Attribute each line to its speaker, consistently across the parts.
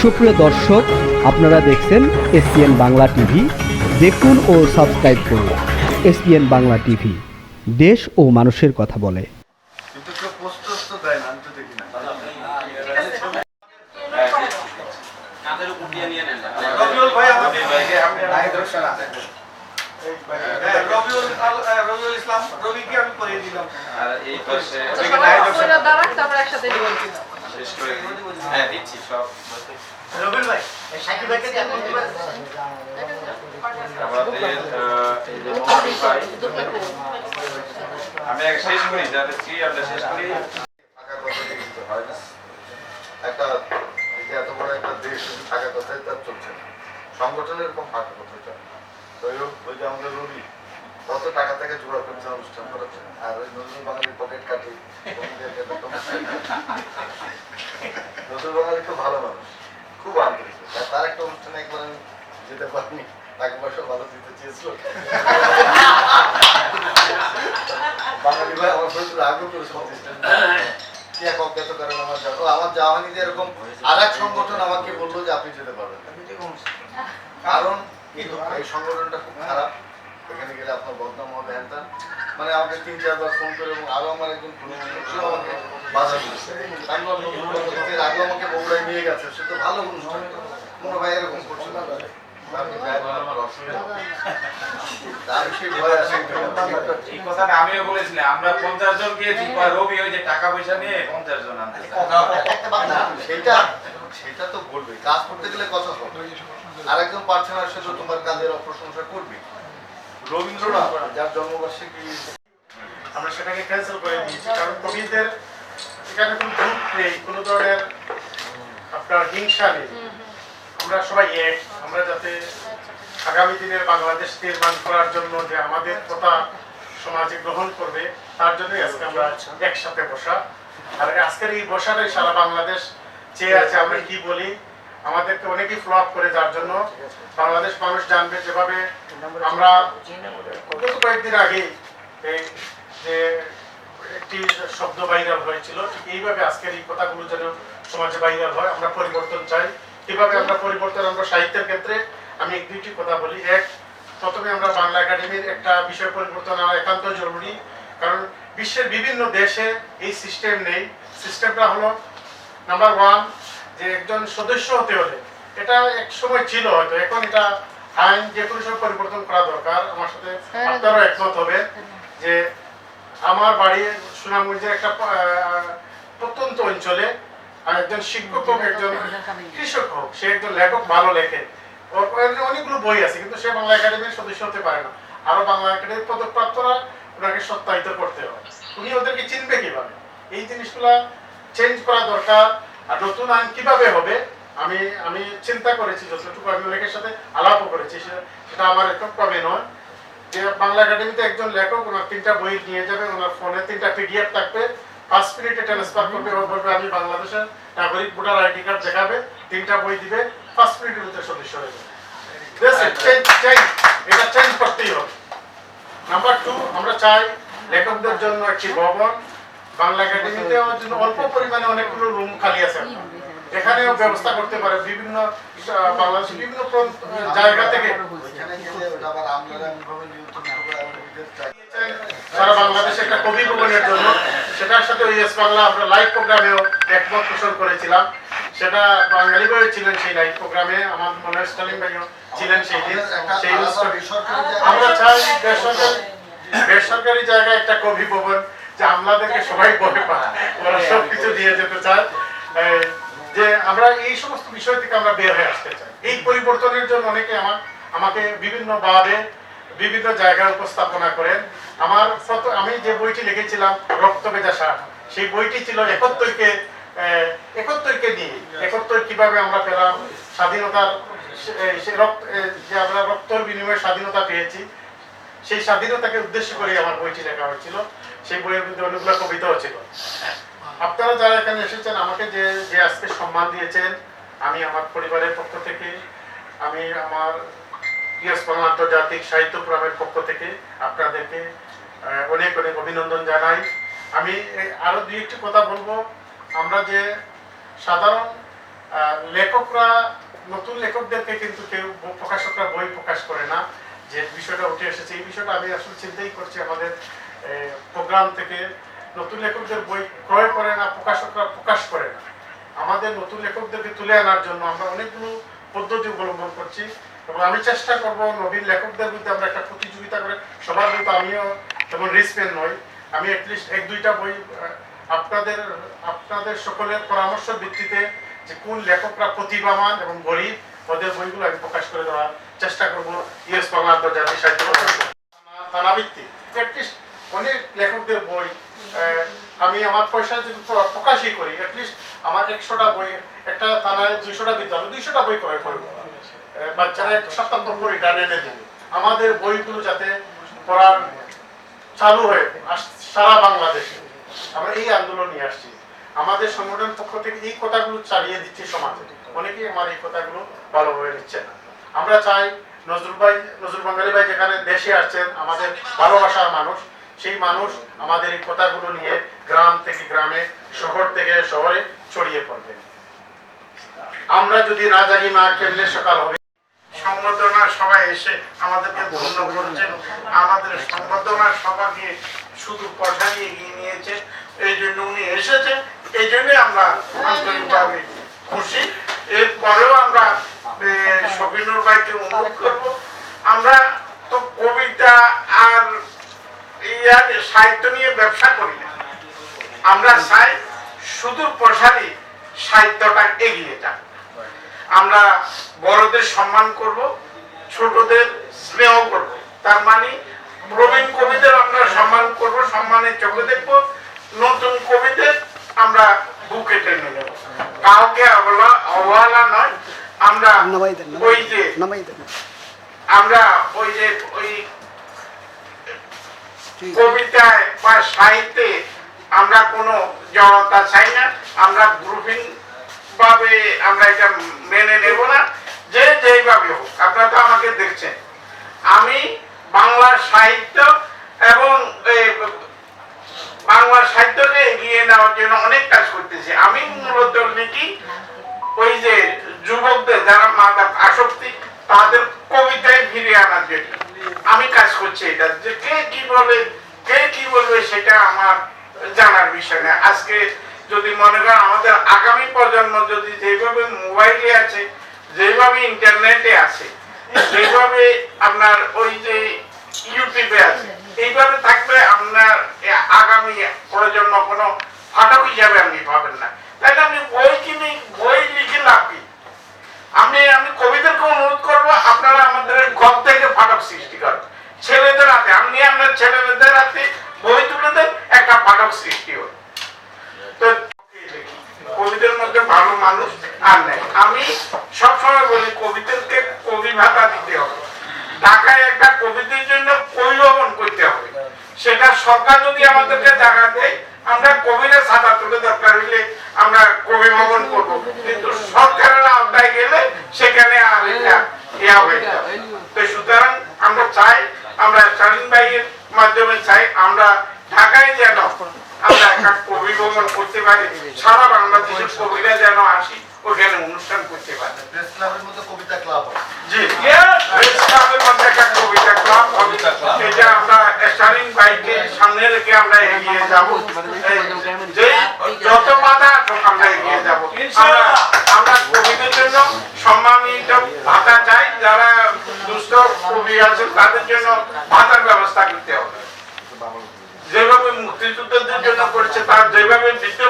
Speaker 1: সুপ্রিয় দর্শক আপনারা দেখছেন এসপিএন বাংলা টিভি। দেখুন ও সাবস্ক্রাইব করুন এসপিএন বাংলা টিভি। দেশ ও মানুষের কথা বলে।
Speaker 2: ইসলাম রবিকে আমি করিয়ে দিলাম?
Speaker 3: আর এই পাশে
Speaker 4: দাঁড়ান, তারপর একসাথে।
Speaker 3: শেষ করে হ্যাঁ দিচ্ছি সব
Speaker 2: ভাই সাকিব ভাইকে
Speaker 3: আমি আগে শেষ করি যাতে শ্রী আমরা শেষ করি।
Speaker 5: থাকার কথা কিন্তু একটা এত বড় একটা দেশ শুধু কথাই তার চলছে না। সংগঠনের এরকম ফাঁকা কথা যাই হোক ওই যে আমাদের রবি কত টাকা থেকে জোড়া করেছে অনুষ্ঠান করেছে আর ওই নজরুল বাঙালি পকেট কাটি বাঙালি খুব ভালো মানুষ। খুব আন্তরিক তার একটা অনুষ্ঠানে একবার আমি যেতে পারিনি। টাকা পয়সা ভালো দিতে চেয়েছিল। বাঙালি ভাই আমার প্রচুর আগ্রহ করেছে প্রতিষ্ঠান কি এক অজ্ঞাত কারণে আমার আমার যাওয়া এরকম সংগঠন আমাকে বলল যে আপনি যেতে পারবেন। কারণ এই সংগঠনটা খারাপ। এখানে গেলে আপনার বদনাম মানে তিন চারবার ফোন করে এবং আরও আমার একজন আমাকে
Speaker 3: আমিও বলেছিলাম আমরা পঞ্চাশ জন গিয়েছি রবি ওই যে টাকা পয়সা নিয়ে পঞ্চাশ জন
Speaker 5: সেটা সেটা তো বলবে কাজ করতে গেলে কথা হবে আরেকজন পারছে না সে তো তোমার কাজের অপ্রশংসা করবে রবীন্দ্রনাথ, যার জন্মবার্ষিকী
Speaker 6: আমরা সেটাকে ক্যান্সেল করে দিয়েছি। কারণ কবিদের এখানে কোনো গ্রুপ নেই কোনো ধরনের আপনার হিংসা নেই। আমরা সবাই এক আমরা যাতে আগামী দিনের বাংলাদেশ নির্মাণ করার জন্য যে আমাদের কথা সমাজে গ্রহণ করবে তার জন্যই আজকে আমরা একসাথে বসা। আর আজকের এই বসাটাই সারা বাংলাদেশ চেয়ে আছে আমরা কি বলি। আমাদেরকে অনেকেই ফ্লো করে যার জন্য। বাংলাদেশ মানুষ জানবে যেভাবে আমরা কয়েকদিন আগে যে একটি শব্দ ভাইরাল হয়েছিল। ঠিক এইভাবে আজকের এই কথাগুলো যেন সমাজে ভাইরাল হয় আমরা পরিবর্তন চাই। কীভাবে আমরা পরিবর্তন আমরা সাহিত্যের ক্ষেত্রে আমি এক দুইটি কথা বলি। এক প্রথমে আমরা বাংলা একাডেমির একটা বিষয় পরিবর্তন আনা একান্ত জরুরি। কারণ বিশ্বের বিভিন্ন দেশে এই সিস্টেম নেই। সিস্টেমটা হলো নাম্বার ওয়ান যে একজন সদস্য হতে হলে। এটা এক সময় ছিল হয়তো এখন এটা আইন যে কোনো সময় পরিবর্তন করা দরকার। আমার সাথে আপনারাও একমত হবে যে আমার বাড়ি সুনামগঞ্জের একটা প্রত্যন্ত অঞ্চলে আর একজন শিক্ষক হোক একজন কৃষক হোক সে একজন লেখক ভালো লেখে। ওর অনেকগুলো বই আছে কিন্তু সে বাংলা একাডেমির সদস্য হতে পারে না। আরও বাংলা একাডেমির পদকপ্রাপ্তরা ওনাকে সত্যায়িত করতে হয় উনি ওদেরকে চিনবে কীভাবে? এই জিনিসগুলা চেঞ্জ করা দরকার। আর নতুন আইন কীভাবে হবে আমি আমি চিন্তা করেছি যতটুকু আমি অনেকের সাথে আলাপও করেছি সেটা আমার একক কমে নয়। বাংলা একাডেমিতে একজন লেখক, ওনার তিনটা বই নিয়ে যাবে ওনার ফোনে তিনটা পিডিএফ থাকবে। পাঁচ মিনিটে ট্রান্সফার করবে, ও বলবে, আমি বাংলাদেশের নাগরিক ভোটার আইডি কার্ড দেখাবে, তিনটা বই দিবে পাঁচ মিনিটের ভিতরে সদস্য হয়ে যাবে. এটা চেঞ্জ করতেই হবে। নাম্বার টু আমরা চাই লেখকদের জন্য একটি ভবন। বাংলা একাডেমিতে অল্প পরিমাণে অনেকগুলো রুম খালি আছে এখানেও ব্যবস্থা করতে পারে বিভিন্ন বাংলাদেশের বিভিন্ন জায়গা থেকে। একটা কবি আমরা
Speaker 5: বেসরকারি জায়গায়
Speaker 6: একটা কবি ভবন, যে সবাই বলে ওরা সব কিছু দিয়ে যেতে চায়। যে আমরা এই সমস্ত বিষয় থেকে আমরা বের হয়ে আসতে চাই। এই পরিবর্তনের জন্য অনেকে আমার আমাকে বিভিন্ন ভাবে বিভিন্ন জায়গায় উপস্থাপনা করেন। আমার আমি যে বইটি লিখেছিলাম, রক্ত ভেজা সার, সেই বইটি ছিল একাত্তরকে একাত্তরকে নিয়ে। একাত্তর কীভাবে আমরা পেলাম, স্বাধীনতার যে আমরা রক্তর বিনিময়ে স্বাধীনতা পেয়েছি, সেই স্বাধীনতাকে উদ্দেশ্য করে আমার বইটি লেখা হয়েছিল। সেই বইয়ের মধ্যে অনেকগুলো কবিতাও ছিল। আপনারা যারা এখানে এসেছেন, আমাকে যে যে আজকে সম্মান দিয়েছেন, আমি আমার পরিবারের পক্ষ থেকে, আমি আমার আন্তর্জাতিক সাহিত্য ফোরামের পক্ষ থেকে আপনাদেরকে অনেক অনেক অভিনন্দন জানাই। আমি এই আরও দুই একটি কথা বলব। আমরা যে সাধারণ
Speaker 7: লেখকরা, নতুন লেখকদেরকে কিন্তু কেউ প্রকাশকরা বই প্রকাশ করে না। যে বিষয়টা উঠে এসেছে, এই বিষয়টা আমি আসলে চিন্তাই করছি আমাদের প্রোগ্রাম থেকে। নতুন লেখকদের বই ক্রয় করে না, প্রকাশকরা প্রকাশ করে না। আমাদের নতুন লেখকদেরকে তুলে আনার জন্য আমরা অনেকগুলো পদ্ধতি অবলম্বন করছি। এবং আমি চেষ্টা করব নবীন লেখকদের মধ্যে আমরা একটা প্রতিযোগিতা করে, সবার মতো আমিও যেমন রিসপেন নই। আমি অ্যাটলিস্ট এক দুইটা বই আপনাদের আপনাদের সকলের পরামর্শ ভিত্তিতে যে কোন লেখকরা প্রতিভাবান এবং গরিব ওদের বইগুলো আমি প্রকাশ করে দেওয়ার চেষ্টা করব। ইউএস বাংলা আন্তর্জাতিক সাহিত্য। থানাভিত্তিক অ্যাটলিস্ট অনেক লেখকদের বই আমি আমার পয়সা যদি প্র- প্রকাশই করি অ্যাটলিস্ট আমার একশোটা বই, একটা থানায় দুইশোটা বিদ্যালয়, দুইশোটা বই ক্রয় করব। বাচ্চারা এক সপ্তাহ পর রিটার্ন এনে দেবে আমাদের বইগুলো যাতে পড়ার চালু হয়ে সারা বাংলাদেশে। আমরা এই আন্দোলন নিয়ে আসছি। আমাদের সংগঠনের পক্ষ থেকে এই কথাগুলো চালিয়ে দিচ্ছে সমাজে। অনেকেই আমার এই কথাগুলো ভালোভাবে নিচ্ছে না। আমরা চাই নজরুল ভাই, নজরুল বাঙালি ভাই যেখানে দেশে আসছেন, আমাদের ভালোবাসার মানুষ, সেই মানুষ আমাদের এই কথাগুলো নিয়ে গ্রাম থেকে গ্রামে, শহর থেকে শহরে ছড়িয়ে পড়বে। আমরা যদি না জাগি মা কেমনে সকাল হবে সংবর্ধনা সবাই এসে আমাদেরকে ধন্য করছেন। আমাদের সংবর্ধনা সভাকে শুধু পয়সায় এগিয়ে নিয়েছে। এই জন্য উনি এসেছেন। এই জন্যই আমরা আন্তরিকভাবে খুশি। এরপরেও আমরা শফিনুর ভাইকে অনুরোধ করব। আমরা তো কবিতা আর ইয়ার সাহিত্য নিয়ে ব্যবসা করি না। আমরা চাই সুদূর প্রসারী সাহিত্যটা এগিয়ে যাক। আমরা বড়দের সম্মান করব ছোটদের স্নেহ করব। তার মানে প্রবীণ কবিদের আমরা সম্মান করব সম্মানের চোখে দেখব নতুন কবিদের আমরা বুকে টেনে নেব। কাউকে অবলা- অবহেলা নয় আমরা ওই যে আমরা ওই যে ওই কবিতায় বা সাহিত্যে আমরা কোনো জড়তা চাই না আমরা গ্রুপিং ভাবে আমরা এটা মেনে নেব না, যে যেইভাবে হোক। আপনারা তো আমাকে দেখছেন। আমি বাংলা সাহিত্য এবং বাংলা সাহিত্যকে এগিয়ে নেওয়ার জন্য অনেক কাজ করতেছি। আমি মূলত লিখি ওই যে যুবকদের যারা মাদক আসক্তি, তাদের কবিতায় ফিরে আনার জন্য আমি কাজ করছি এটা। যে কে কি বলে, কে কি বলবে সেটা আমার জানার বিষয় না। আজকে যদি মনে করেন আমাদের আগামী প্রজন্ম যদি যেভাবে মোবাইলে আছে, যেভাবে ইন্টারনেটে আছে, যেভাবে আপনার ওই যে ইউটিউবে আছে, এইভাবে থাকলে আপনার আগামী প্রজন্ম কোনো ফাটক হিসাবে আপনি পাবেন না। তাহলে আপনি বই কিনে, বই লিখে লাভ কি? আমি আমি কবিদেরকে অনুরোধ করব, আপনারা আমাদের ঘর থেকে ফাটক সৃষ্টি করেন। ছেলেদের হাতে, আপনি আপনার ছেলেদের হাতে বই তুলে দেন, একটা ফাটক সৃষ্টি হয় তো কবিদের মধ্যে ভালো মানুষ আর নেই। আমি সবসময় বলি কবিদেরকে কবি ভাতা দিতে হবে। ঢাকায় একটা কবিদের জন্য পরিবহন করতে হবে। সেটা সরকার যদি আমাদেরকে জায়গা দেয়, আমরা কবিরা ছাতা তুলে দরকার হইলে আমরা কবি ভবন করব। কিন্তু সরকারের আওতায় গেলে সেখানে আর সুতরাং আমরা চাই, আমরা স্টালিন ভাইয়ের মাধ্যমে চাই, আমরা ঢাকায় যেন একটা কবি ভবন করতে পারি সারা বাংলাদেশের কবিরা যেন আসি ওখানে অনুষ্ঠান করতে পারি।
Speaker 5: প্রেস ক্লাবের মতো কবিতা ক্লাব
Speaker 7: জি প্রেস ক্লাবের মধ্যে একটা কবিতা ক্লাব এটা আমরা স্টালিন ভাইকে সামনে রেখে আমরা এগিয়ে যাব। যে যত বাধা আসুক আমরা এগিয়ে যাব। আমরা আমরা কবিদের জন্য সম্মানিত ভাতা চাই। যারা দুস্থ কবি আছে তাদের জন্য ভাতার ব্যবস্থা করতে হবে। যেভাবে জন্য করছে, তার যেভাবে বৃদ্ধ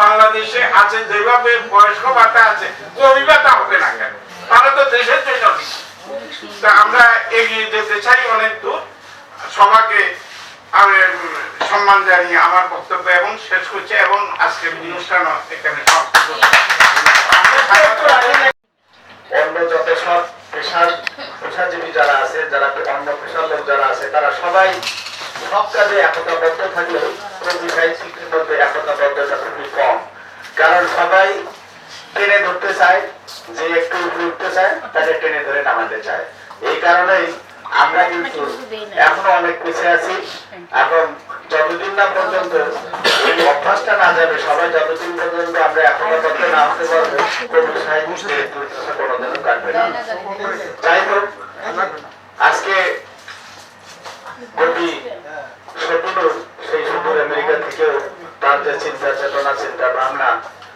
Speaker 7: বাংলাদেশে আছে, যেভাবে বয়স্ক ভাতা আছে, কবি হবে না কেন? তাহলে তো দেশের জন্য তা আমরা এগিয়ে যেতে চাই অনেক দূর। সবাইকে আমি সম্মান জানিয়ে আমার বক্তব্য এবং শেষ করছি এবং আজকের অনুষ্ঠান এখানে
Speaker 8: অন্য যত সব পেশার, পেশাজীবী যারা আছে, যারা অন্য পেশার লোক যারা আছে, তারা সবাই সব কাজে একতাবদ্ধ থাকলেও কবি সাহিত্যিকের মধ্যে একতাবদ্ধতা খুবই কম কারণ সবাই টেনে ধরতে চায় যে একটু উঠতে চায় তাকে টেনে ধরে নামাতে চায় এই কারণেই আমরা কিন্তু এখনও অনেক পিছিয়ে আছি এখন যতদিন না পর্যন্ত এই অভ্যাসটা না যাবে সবাই যতদিন পর্যন্ত আমরা একতাবদ্ধ না হতে পারব কবি সাহিত্যের দুর্দশা কোনোদিনও কাটবে না যাই হোক আজকে কবি আমেরিকা থেকেও তার যে চিন্তা চেতনা চিন্তা ভাবনা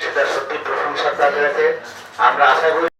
Speaker 8: সেটা সত্যি প্রশংসা তাদেরকে আমরা আশা করি